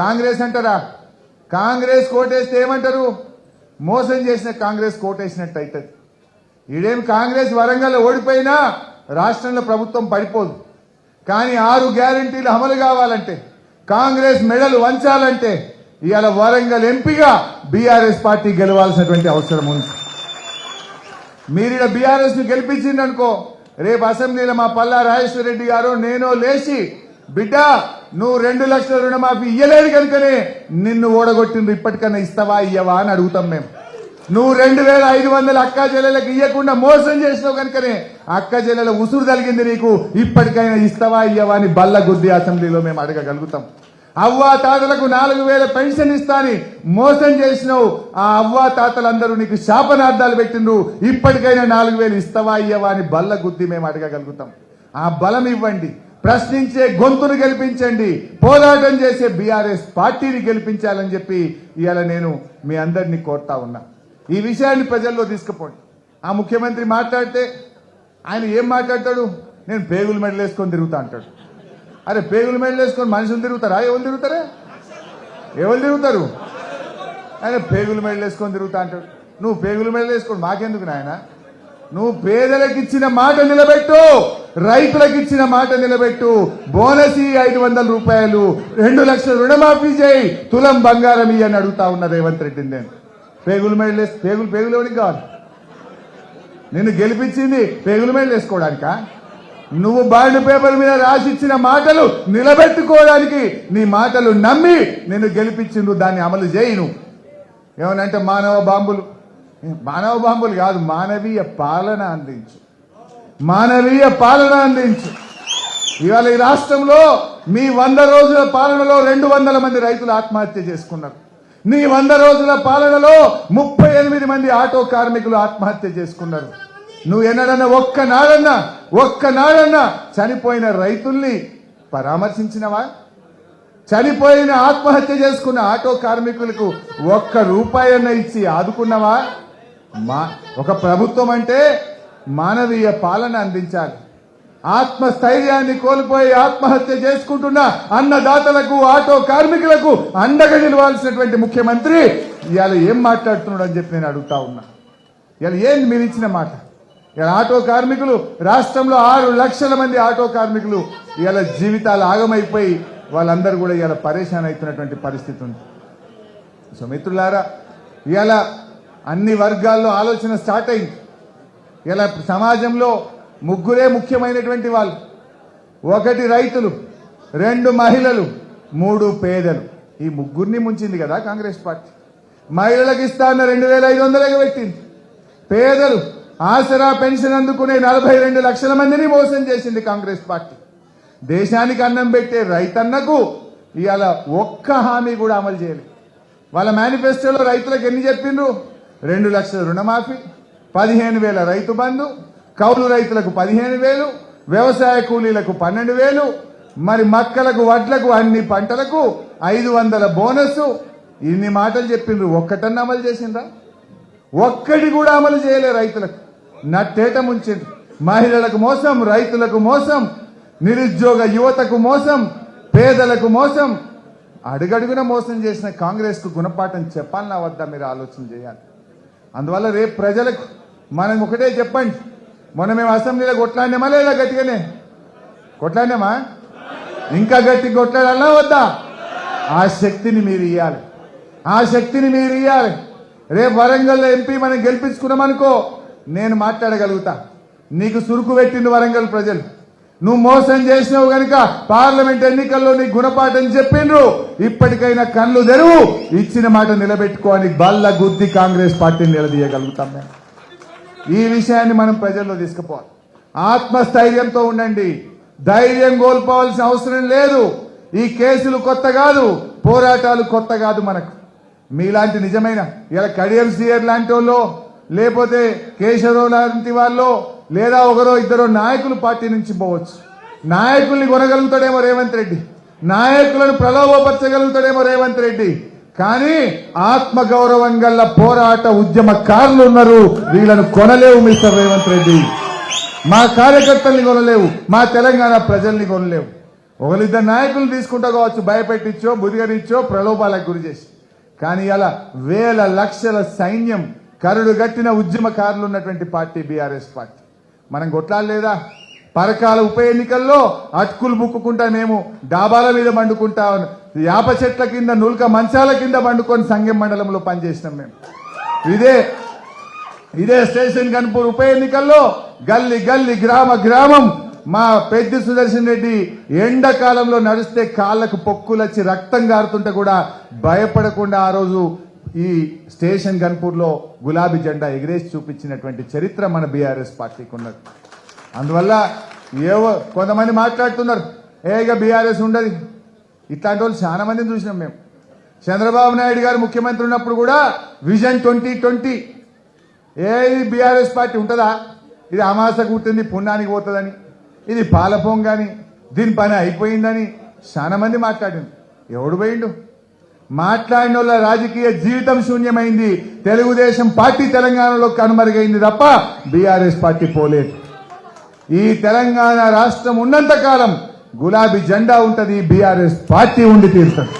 కాంగ్రెస్ అంటారా? కాంగ్రెస్ కోటేస్తే ఏమంటారు? మోసం చేసిన కాంగ్రెస్ కోటేసినట్టు అవుతుంది ఈడేం కాంగ్రెస్ వరంగల్ ఓడిపోయినా రాష్ట్రంలో ప్రభుత్వం పడిపోదు. కానీ ఆరు గ్యారంటీలు అమలు కావాలంటే కాంగ్రెస్ మెడలు వంచాలంటే ఇవాళ వరంగల్ ఎంపీగా బీఆర్ఎస్ పార్టీ గెలవాల్సినటువంటి అవసరం ఉంది. మీరిడ బీఆర్ఎస్ను గెలిపించిందనుకో రేపు అసెంబ్లీలో మా పల్లా రాజేశ్వర రెడ్డి గారు నేను లేచి బిడ్డ నువ్వు రెండు లక్షల రుణమాఫీ ఇయ్యలేదు కనుకనే నిన్ను ఓడగొట్టిండ్రు. ఇప్పటికన్నా ఇస్తావా ఇయ్యవా అని అడుగుతాం మేము. నువ్వు రెండు వేల ఐదు వందల అక్క చెల్లెలకు ఇయ్యకుండా మోసం చేసినావు కనుకనే అక్క చెల్లెల ఉసురు తలిగింది నీకు. ఇప్పటికైనా ఇస్తావా ఇయ్యవా అని బల్ల గుద్ది అసెంబ్లీలో మేము అడగగలుగుతాం. అవ్వా తాతలకు నాలుగు వేల పెన్షన్ ఇస్తాని మోసం చేసినావు. ఆ అవ్వా తాతలందరూ నీకు శాపనార్థాలు పెట్టిండ్రు. ఇప్పటికైనా నాలుగు వేలు ఇస్తావా ఇయ్యవా అని బల్ల గుద్ది మేము అడగగలుగుతాం. ఆ బలం ఇవ్వండి. ప్రశ్నించే గొంతును గెలిపించండి. పోరాటం చేసే బీఆర్ఎస్ పార్టీని గెలిపించాలని చెప్పి ఇవాళ నేను మీ అందరినీ కోరుతా ఉన్నా. ఈ విషయాన్ని ప్రజల్లో తీసుకుపోండి. ఆ ముఖ్యమంత్రి మాట్లాడితే ఆయన ఏం మాట్లాడతాడు? నేను పేగులు మెడలు వేసుకొని తిరుగుతా అంటాడు. అరే పేగులు మెడలు వేసుకొని మనుషులు తిరుగుతారా? ఎవరు తిరుగుతారా? ఎవరు తిరుగుతారు? ఆయన పేగులు మెడలు వేసుకొని తిరుగుతా అంటాడు. నువ్వు పేగులు మెడలు వేసుకొని మాకెందుకు నాయన? నువ్వు పేదలకు ఇచ్చిన మాట నిలబెట్టు! రైతులకు ఇచ్చిన మాట నిలబెట్టు. బోనస్ ఈ ఐదు వందల రూపాయలు. రెండు లక్షల రుణమాఫీ చేయి. తులం బంగారం ఇయ్యి అని అడుగుతా ఉన్న రేవంత్ రెడ్డిని నేను. పేగులు మీద పేగులు పేగులు ఎవరికి కావాలి? నిన్ను గెలిపించింది పేగుల మీద వేసుకోవడానికా? నువ్వు బాండ్ పేపర్ మీద రాసిచ్చిన మాటలు నిలబెట్టుకోవడానికి నీ మాటలు నమ్మి నేను గెలిపించిండు దాన్ని అమలు చేయి నువ్వు ఏమనంటే మానవ బాంబులు. మానవ బాంబులు కాదు మానవీయ పాలన అందించు. మానవీయ పాలన అందించు. ఇవాళ ఈ రాష్ట్రంలో మీ వంద రోజుల పాలనలో రెండు వందల మంది రైతులు ఆత్మహత్య చేసుకున్నారు. నీ వంద రోజుల పాలనలో ముప్పై ఎనిమిది మంది ఆటో కార్మికులు ఆత్మహత్య చేసుకున్నారు. నువ్వు ఎన్నడన్నా ఒక్క నాడన్నా ఒక్క నాడన్నా చనిపోయిన రైతుల్ని పరామర్శించినవా? చనిపోయిన ఆత్మహత్య చేసుకున్న ఆటో కార్మికులకు ఒక్క రూపాయన్న ఇచ్చి ఆదుకున్నవా? మా ఒక ప్రభుత్వం అంటే మానవీయ పాలన అందించాలి. ఆత్మస్థైర్యాన్ని కోల్పోయి ఆత్మహత్య చేసుకుంటున్న అన్నదాతలకు ఆటో కార్మికులకు అండగా నిలవాల్సినటువంటి ముఖ్యమంత్రి ఇవాళ ఏం మాట్లాడుతున్నాడు అని చెప్పి నేను అడుగుతా ఉన్నా. ఇవాళ ఏం మీరు ఇచ్చిన మాట? ఇవాళ ఆటో కార్మికులు రాష్ట్రంలో ఆరు లక్షల మంది ఆటో కార్మికులు ఇవాళ జీవితాలు ఆగమైపోయి వాళ్ళందరూ కూడా ఇవాళ పరేషాన్ అవుతున్నటువంటి పరిస్థితి ఉంది. సో మిత్రులారా ఇవాళ అన్ని వర్గాల్లో ఆలోచన స్టార్ట్ అయింది. ఇలా సమాజంలో ముగ్గురే ముఖ్యమైనటువంటి వాళ్ళు. ఒకటి రైతులు రెండు మహిళలు మూడు పేదలు. ఈ ముగ్గురిని ముంచింది కదా కాంగ్రెస్ పార్టీ. మహిళలకు ఇస్తా అన్న రెండు వేల ఐదు వందలకి పెట్టింది. పేదలు ఆసరా పెన్షన్ అందుకునే నలభై రెండు లక్షల మందిని మోసం చేసింది కాంగ్రెస్ పార్టీ. దేశానికి అన్నం పెట్టే రైతన్నకు ఇవాళ ఒక్క హామీ కూడా అమలు చేయలేదు. వాళ్ళ మేనిఫెస్టోలో రైతులకు ఎన్ని చెప్పిండ్రు? రెండు లక్షల రుణమాఫీ. పదిహేను వేల రైతు బంధు కౌలు రైతులకు పదిహేను వేలు వ్యవసాయ కూలీలకు పన్నెండు వేలు మరి మక్కలకు వడ్లకు అన్ని పంటలకు ఐదు వందల బోనస్ ఇన్ని మాటలు చెప్పిండ్రు ఒక్కటన్నా అమలు చేసిండ్రా? ఒక్కటి కూడా అమలు చేయలే రైతులకు. నట్టేట ముంచిండ్రు. మహిళలకు మోసం రైతులకు మోసం నిరుద్యోగ యువతకు మోసం పేదలకు మోసం. అడుగడుగున మోసం చేసిన కాంగ్రెస్కు గుణపాఠం చెప్పాలన్నా వద్దా మీరు ఆలోచన చేయాలి. అందువల్ల రేపు ప్రజలకు మనం ఒకటే చెప్పండి. మొన్న మేము అసెంబ్లీలో కొట్లాడినామా లేదా గట్టిగానే? కొట్లాడినామా? ఇంకా గట్టి కొట్లాడాలా వద్దా? ఆ శక్తిని మీరు ఇవ్వాలి ఆ శక్తిని మీరు ఇవ్వాలి రేపు వరంగల్లో ఎంపీ మనం గెలిపించుకున్నామనుకో నేను మాట్లాడగలుగుతా. నీకు సురుకు పెట్టింది వరంగల్ ప్రజలు. నువ్వు మోసం చేసినావు గనుక పార్లమెంట్ ఎన్నికల్లో నీ గుణపాఠం చెప్పిండ్రు. ఇప్పటికైనా కళ్ళు తెరువు. ఇచ్చిన మాట నిలబెట్టుకో అని బల్ల గుద్ది కాంగ్రెస్ పార్టీని నిలదీయగలుగుతాం మేము. ఈ విషయాన్ని మనం ప్రజల్లో తీసుకుపోవాలి. ఆత్మస్థైర్యంతో ఉండండి. ధైర్యం కోల్పోవాల్సిన అవసరం లేదు. ఈ కేసులు కొత్త కాదు పోరాటాలు కొత్త కాదు మనకు. మీలాంటి నిజమైన ఇలా కడియం సీఆర్ లాంటి వాళ్ళు లేకపోతే కేశవరావు లాంటి వాళ్ళు లేదా ఒకరో ఇద్దరో నాయకులు పార్టీ నుంచి పోవచ్చు. నాయకుల్ని కొనగలుగుతాడేమో రేవంత్ రెడ్డి. నాయకులను ప్రలోభపరచగలుగుతాడేమో రేవంత్ రెడ్డి. కానీ ఆత్మ గౌరవం గల పోరాట ఉద్యమకారులు ఉన్నారు. వీళ్ళను కొనలేవు మిస్టర్ రేవంత్ రెడ్డి. మా కార్యకర్తల్ని కొనలేవు మా తెలంగాణ ప్రజల్ని కొనలేవు. ఒకరిద్దరు నాయకులు తీసుకుంటా కావచ్చు భయపెట్టించో బుదిగరిచ్చో ప్రలోభాలకు గురి చేసి. కానీ అలా వేల లక్షల సైన్యం కరుడు గట్టిన ఉద్యమకారులు ఉన్నటువంటి పార్టీ బీఆర్ఎస్ పార్టీ. మనం కొట్లాడలేదా? పరకాల ఉప ఎన్నికల్లో అటుకులు ముక్కుకుంటా మేము డాబాల మీద మండుకుంటా యాప చెట్ల కింద నుల్క మంచాల కింద పండుకొని సంఘం మండలంలో పనిచేసినాం మేము. ఇదే ఇదే స్టేషన్ కనుపూర్ ఉప ఎన్నికల్లో గల్లి గల్లి గ్రామ గ్రామం మా పెద్ది సుదర్శన్ రెడ్డి ఎండాకాలంలో నడిస్తే కాళ్ళకు పొక్కులొచ్చి రక్తం గారుతుంటే కూడా భయపడకుండా ఆ రోజు ఈ స్టేషన్ గన్పూర్లో గులాబీ జెండా ఎగిరేసి చూపించినటువంటి చరిత్ర మన బీఆర్ఎస్ పార్టీకి ఉన్నది. అందువల్ల ఏవో కొంతమంది మాట్లాడుతున్నారు ఏగా బీఆర్ఎస్ ఉండదు ఇట్లాంటి వాళ్ళు చాలా మందిని చూసినాం మేము. చంద్రబాబు నాయుడు గారు ముఖ్యమంత్రి ఉన్నప్పుడు కూడా విజన్ ట్వంటీ ట్వంటీ. ఏది బీఆర్ఎస్ పార్టీ ఉంటుందా? ఇది అమాస కూర్చుంది పుణ్యానికి పోతుందని. ఇది పాలపోం కానీ దీని పని అయిపోయిందని చాలా మంది మాట్లాడింది ఎవడు పోయిండు? మాట్లాడిన వాళ్ళ రాజకీయ జీవితం శూన్యమైంది. తెలుగుదేశం పార్టీ తెలంగాణలో కనుమరుగైంది తప్ప బీఆర్ఎస్ పార్టీ పోలేదు. ఈ తెలంగాణ రాష్ట్రం ఉన్నంత కాలం గులాబీ జెండా ఉంటది బీఆర్ఎస్ పార్టీ ఉండి తీరుతుంది.